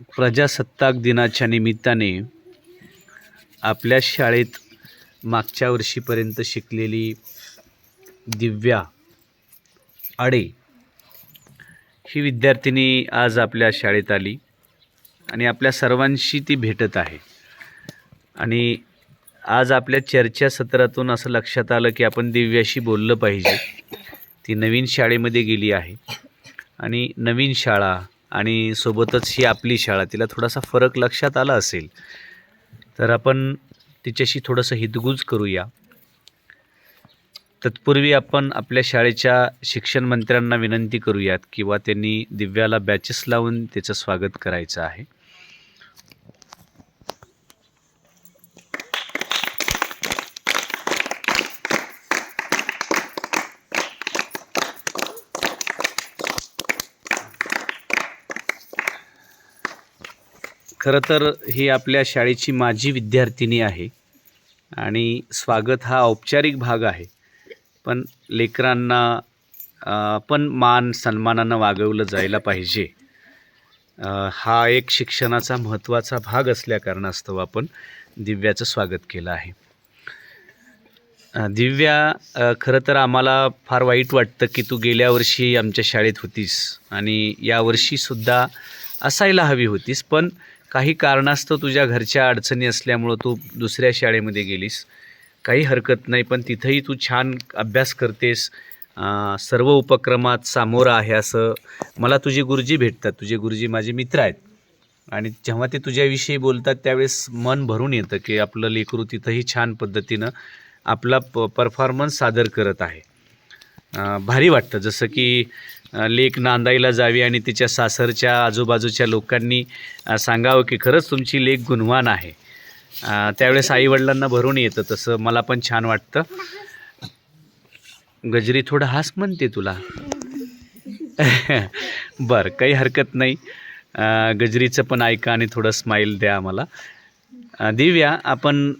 प्रजासत्ताक दिनाच्या निमित्ताने आपल्या शाळेत मागच्या वर्षीपर्यंत शिकलेली दिव्या आडे ही विद्यार्थिनी आज आपल्या शाळेत आली आणि आपल्या सर्वांशी ती भेटत आहे. आणि आज आपल्या चर्चासत्रातून असं लक्षात आलं की आपण दिव्याशी बोललं पाहिजे. ती नवीन शाळेमध्ये गेली आहे आणि नवीन शाळा आणि सोबतच ही आपली शाळा तिला थोडासा फरक लक्षात आला असेल तर आपण तिच्याशी थोडंसं हितगुज करूया. तत्पूर्वी आपण आपल्या शाळेच्या शिक्षण मंत्र्यांना विनंती करूयात किंवा त्यांनी दिव्याला बॅचेस लावून त्याचं स्वागत करायचं आहे. खरं तर ही आपल्या शाळेची माजी विद्यार्थिनी आहे आणि स्वागत हा औपचारिक भाग आहे. पण लेकरांना पण मान सन्मानानं वागवलं जायला पाहिजे. हा एक शिक्षणाचा महत्त्वाचा भाग असल्या कारणास्तव आपण दिव्याचं स्वागत केलं आहे. दिव्या खरं तर आम्हाला फार वाईट वाटतं की तू गेल्या वर्षी आमच्या शाळेत होतीस आणि यावर्षीसुद्धा असायला हवी होतीस पण काही कारणास्तव तुझ्या घरच्या अडचणी असल्यामुळं तू दुसऱ्या शाळेमध्ये गेलीस. काही हरकत नाही पण तिथंही तू छान अभ्यास करतेस. सर्व उपक्रमात सामोरं आहे असं मला तुझे गुरुजी भेटतात. तुझे गुरुजी माझे मित्र आहेत. आणि जेव्हा ते तुझ्याविषयी बोलतात त्यावेळेस मन भरून येतं की आपलं लेकरू तिथंही छान पद्धतीनं आपला प परफॉर्मन्स सादर करत आहे. भारी वाटतं. जसं की लेख लेक नांदायला जावी आणि तिच्या सासरच्या आजूबाजूच्या लोकांनी सांगावं की खरंच तुमची लेक गुणवान आहे. त्यावेळेस आईवडिलांना भरून येतं तसं मला पण छान वाटतं. गजरी थोडं हास म्हणते तुला. बरं काही हरकत नाही. गजरीचं पण ऐका आणि थोडं स्माईल द्या आम्हाला. दिव्या आपण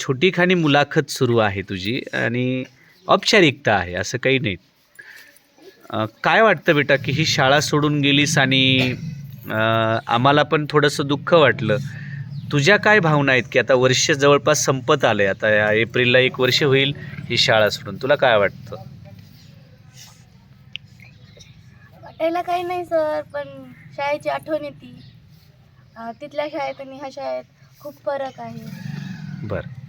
छोटीखानी मुलाखत सुरू आहे तुझी आणि औपचारिकता आहे असं काही नाही. काय वाटतं बेटा की ही शाळा सोडून गेलीस आणि आम्हाला पण थोडंसं दुःख वाटलं. तुझ्या काय भावना आहेत की आता वर्ष जवळपास संपत आलं आहे आता या एप्रिलला एक वर्ष होईल ही शाळा सोडून. तुला काय वाटतं? वाटायला काही नाही सर पण शाळेची आठवण येते. तिथल्या शाळेत आणि ह्या शाळेत खूप फरक आहे. बरं.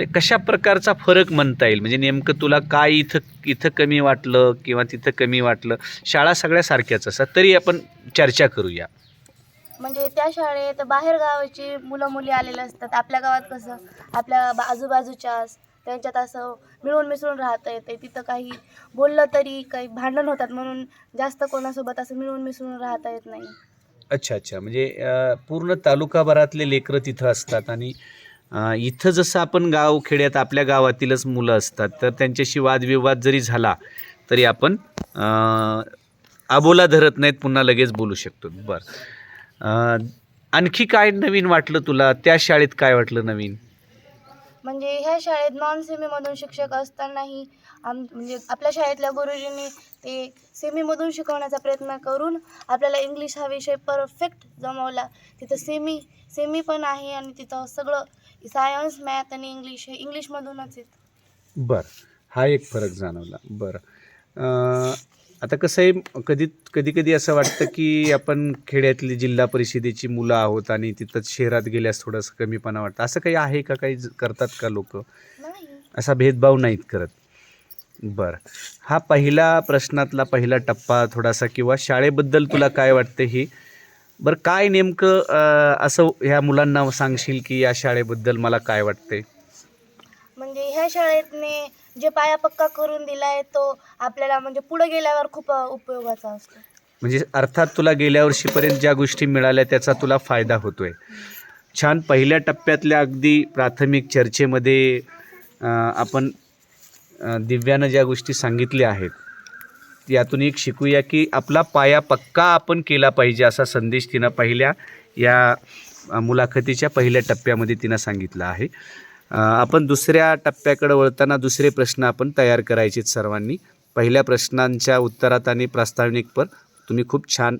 म्हणजे कशा प्रकारचा फरक म्हणता येईल? म्हणजे नेमकं तुला काय इथं इथं कमी वाटलं किंवा तिथं कमी वाटलं? शाळा सगळ्या सारख्याच असतात तरी आपण चर्चा करूया. म्हणजे त्या शाळेत बाहेर गावाची मुलं मुली आलेले असतात. आपल्या गावात कसं आपल्या आजूबाजूच्या त्यांच्यात असं मिळून मिसळून राहता येते तिथं काही बोललं तरी काही भांडण होतात म्हणून जास्त कोणासोबत असं मिळून मिसळून राहता येत नाही. अच्छा अच्छा. म्हणजे पूर्ण तालुकाभरातले लेकरं तिथं असतात आणि इथं जसं आपण गाव खेड्यात आपल्या गावातीलच मुलं असतात तर त्यांच्याशी वादविवाद जरी झाला तरी आपण आबोला धरत नाहीत पुन्हा लगेच बोलू शकतो. बरं. आणखी काय नवीन वाटलं तुला? त्या शाळेत काय वाटलं नवीन? म्हणजे ह्या शाळेत नॉन सेमीमधून शिक्षक असतानाही आम म्हणजे आपल्या शाळेतल्या गुरुजींनी ते सेमीमधून शिकवण्याचा प्रयत्न करून आपल्याला इंग्लिश हा विषय परफेक्ट जमवला. तिथं सेमी सेमी पण आहे आणि तिथं सगळं सायन्स मॅथ आणि इंग्लिश हे इंग्लिशमधूनच आहेत. बरं. हा एक फरक जाणवला. बरं. अं, आता कसं आहे कधी कधी कधी असं वाटतं की आपण खेड्यातली जिल्हा परिषदेची मुलं आहोत आणि तिथं शहरात गेल्यास थोडंसं कमीपणा वाटतं. असं काही आहे का? काही ज- करतात का लोक? नाही. असा भेदभाव नाहीत करत. बरं. हा पहिला प्रश्नातला पहिला टप्पा थोडासा किंवा शाळेबद्दल तुला काय वाटतं ही? बरं काय नेमकं असं ह्या मुलांना सांगशील की या शाळेबद्दल मला काय वाटतंय? म्हणजे ह्या शाळेतने जे पाया पक्का करून दिलाय तो आपल्याला म्हणजे पुढे गेल्यावर खूप उपयोगाचा असतो. म्हणजे अर्थात तुला गेल्या वर्षीपर्यंत ज्या गोष्टी मिळाल्या त्याचा तुला फायदा होतोय. छान पहिल्या टप्प्यातल्या अगदी प्राथमिक चर्चेमध्ये आपण दिव्यानं ज्या गोष्टी सांगितल्या आहेत यातून एक शिकूया की आपला पाया पक्का आपण केला पाहिजे असा संदेश तिनं पहिल्या या मुलाखतीच्या पहिल्या टप्प्यामध्ये तिनं सांगितलं आहे. आपण दुसऱ्या टप्प्याकडे वळताना दुसरे प्रश्न आपण तयार करायचेत सर्वांनी. पहिल्या प्रश्नांच्या उत्तरात आणि प्रास्ताविकपर तुम्ही खूप छान